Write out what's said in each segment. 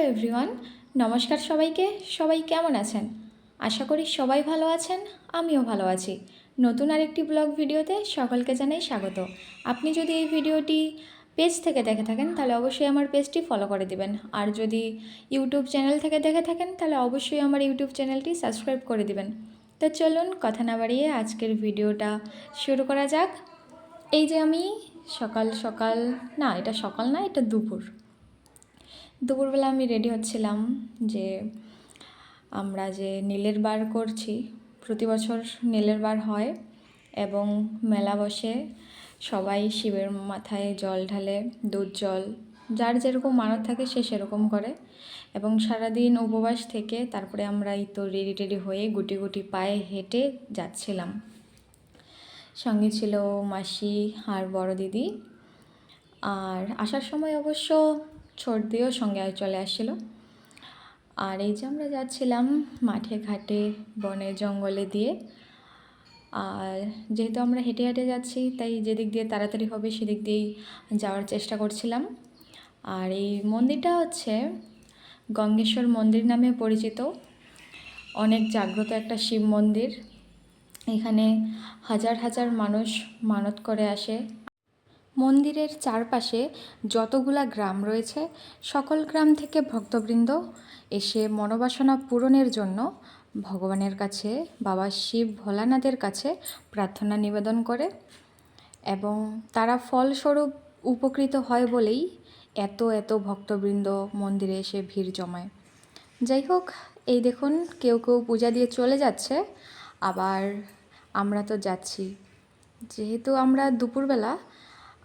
Hello everyone নমস্কার সবাইকে। সবাই কেমন আছেন? আশা করি সবাই ভালো আছেন, আমিও ভালো আছি। নতুন আরেকটি ব্লগ ভিডিওতে সকলকে জানাই স্বাগত। আপনি যদি এই ভিডিওটি পেজ থেকে দেখে থাকেন, তাহলে অবশ্যই আমার পেজটি ফলো করে দিবেন। আর যদি ইউটিউব চ্যানেল থেকে দেখে থাকেন, তাহলে অবশ্যই আমার ইউটিউব চ্যানেলটি সাবস্ক্রাইব করে দিবেন। তো চলুন কথা না বাড়িয়ে আজকের ভিডিওটা শুরু করা যাক। এই যে আমি সকাল সকাল, না, এটা সকাল না, এটা দুপুর। দুপুরবেলা আমি রেডি হচ্ছিলাম যে আমরা যে নীলের বার করছি, প্রতি বছর নীলের বার হয় এবং মেলা বসে সবাই শিবের মাথায় জল ঢালে, দুধ জল, যার যেরকম মানত থাকে সে সেরকম করে এবং সারাদিন উপবাস থেকে তারপরে আমরা এই তো রেডি টেডি হয়ে গুটি গুটি পায়ে হেঁটে যাচ্ছিলাম। সঙ্গে ছিল মাসি আর বড় দিদি আর আসার সময় অবশ্য দিয়েও সঙ্গে চলে আসছিল। আর এই যে আমরা যাচ্ছিলাম মাঠে ঘাটে, বনে, জঙ্গলে দিয়ে। আর যেহেতু আমরা হেঁটে হেঁটে যাচ্ছি, তাই যেদিক দিয়ে তাড়াতাড়ি হবে সেদিক দিয়েই যাওয়ার চেষ্টা করছিলাম। আর এই মন্দিরটা হচ্ছে গঙ্গেশ্বর মন্দির নামে পরিচিত। অনেক জাগ্রত একটা শিব মন্দির। এখানে হাজার হাজার মানুষ মানত করে আসে। মন্দিরের চারপাশে যতগুলা গ্রাম রয়েছে, সকল গ্রাম থেকে ভক্তবৃন্দ এসে মনোবাসনা পূরণের জন্য ভগবানের কাছে, বাবা শিব ভোলানাথের কাছে প্রার্থনা নিবেদন করে এবং তারা ফলস্বরূপ উপকৃত হয় বলেই এত এত ভক্তবৃন্দ মন্দিরে এসে ভিড় জমায়। যাই হোক, এই দেখুন কেউ কেউ পূজা দিয়ে চলে যাচ্ছে, আবার আমরা তো যাচ্ছি। যেহেতু আমরা দুপুরবেলা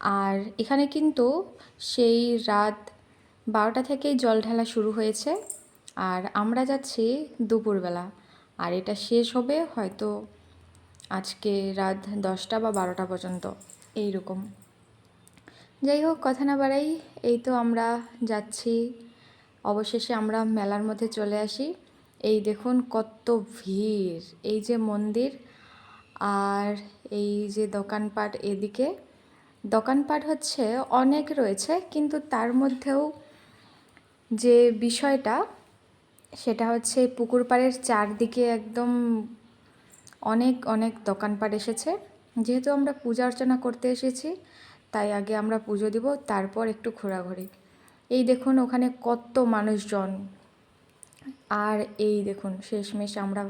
আর এখানে কিন্তু সেই রাত বারোটা থেকেই জল ঢালা শুরু হয়েছে। আর আমরা যাচ্ছি দুপুরবেলা। আর এটা শেষ হবে হয়তো আজকে রাত দশটা বা বারোটা পর্যন্ত এই রকম যাই হোক, কথা না বাড়াই, এই তো আমরা যাচ্ছি। অবশেষে আমরা মেলার মধ্যে চলে আসি। এই দেখুন কত ভিড়, এই যে মন্দির আর এই যে দোকানপাট এদিকে। দোকানপাট হচ্ছে অনেক রয়েছে, কিন্তু তার মধ্যেও যে বিষয়টা, সেটা হচ্ছে পুকুর পাড়ের চারদিকে একদম অনেক অনেক দোকানপাট এসেছে। যেহেতু আমরা পূজা অর্চনা করতে এসেছি, তাই আগে আমরা পুজো দিব, তারপর একটু ঘোরাঘুরি। এই দেখুন, ওখানে কত মানুষজন। আর এই দেখুন, শেষমেশ আমরা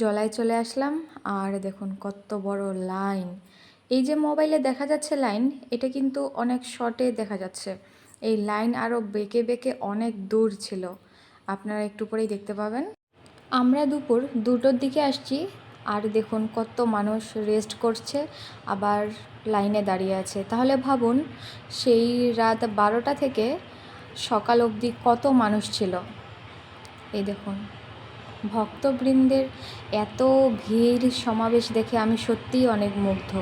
জলায় চলে আসলাম, আর দেখুন কত বড় লাইন। এই যে মোবাইলে দেখা যাচ্ছে লাইন, এটা কিন্তু অনেক শর্টে দেখা যাচ্ছে। এই লাইন আরও বেঁকে বেঁকে অনেক দূর ছিল। আপনারা একটু পরেই দেখতে পাবেন। আমরা দুপুর দুটোর দিকে আসছি, আর দেখুন কত মানুষ রেস্ট করছে, আবার লাইনে দাঁড়িয়ে আছে। তাহলে ভাবুন, সেই রাত বারোটা থেকে সকাল অবধি কত মানুষ ছিল? এই দেখুন, ভক্তবৃন্দের এত ভিড় সমাবেশ দেখে আমি সত্যিই অনেক মুগ্ধ।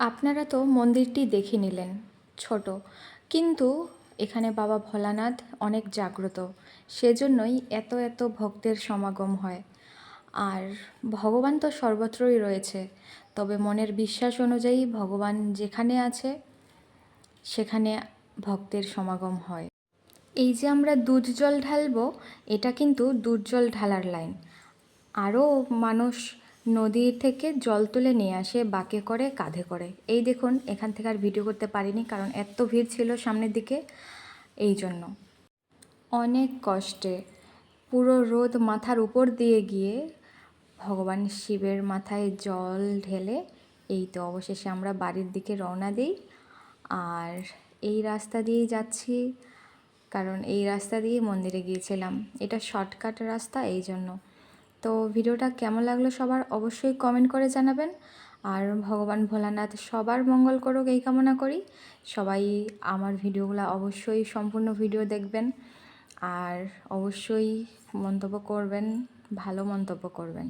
আপনারা তো মন্দিরটি দেখে নিলেন, ছোট। কিন্তু এখানে বাবা ভোলানাথ অনেক জাগ্রত, সেজন্যই এত এত ভক্তের সমাগম হয়। আর ভগবান তো সর্বত্রই রয়েছে, তবে মনের বিশ্বাস অনুযায়ী ভগবান যেখানে আছে, সেখানে ভক্তের সমাগম হয়। এই যে আমরা দুধ জল ঢালবো, এটা কিন্তু দুধ জল ঢালার লাইন। আরও মানুষ নদী থেকে জল তুলে নিয়ে আসে, বাঁকে করে, কাঁধে করে। এই দেখুন, এখান থেকে আর ভিডিও করতে পারিনি কারণ এত ভিড় ছিল সামনের দিকে এই জন্য। অনেক কষ্টে পুরো রোদ মাথার উপর দিয়ে গিয়ে ভগবান শিবের মাথায় জল ঢেলে এই তো অবশেষে আমরা বাড়ির দিকে রওনা দিই। আর এই রাস্তা দিয়েই যাচ্ছি, কারণ এই রাস্তা দিয়ে মন্দিরে গিয়েছিলাম। এটা শর্টকাট রাস্তা, এই জন্য তো ভিডিওটা কেমন লাগল সবার অবশ্যই কমেন্ট করে জানাবেন। আর ভগবান ভোলানাথ সবার মঙ্গল করুক এই কামনা করি। সবাই আমার ভিডিওগুলো অবশ্যই সম্পূর্ণ ভিডিও দেখবেন। আর অবশ্যই মন্তব্য করবেন, ভালো মন্তব্য করবেন।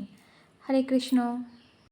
হরে কৃষ্ণ।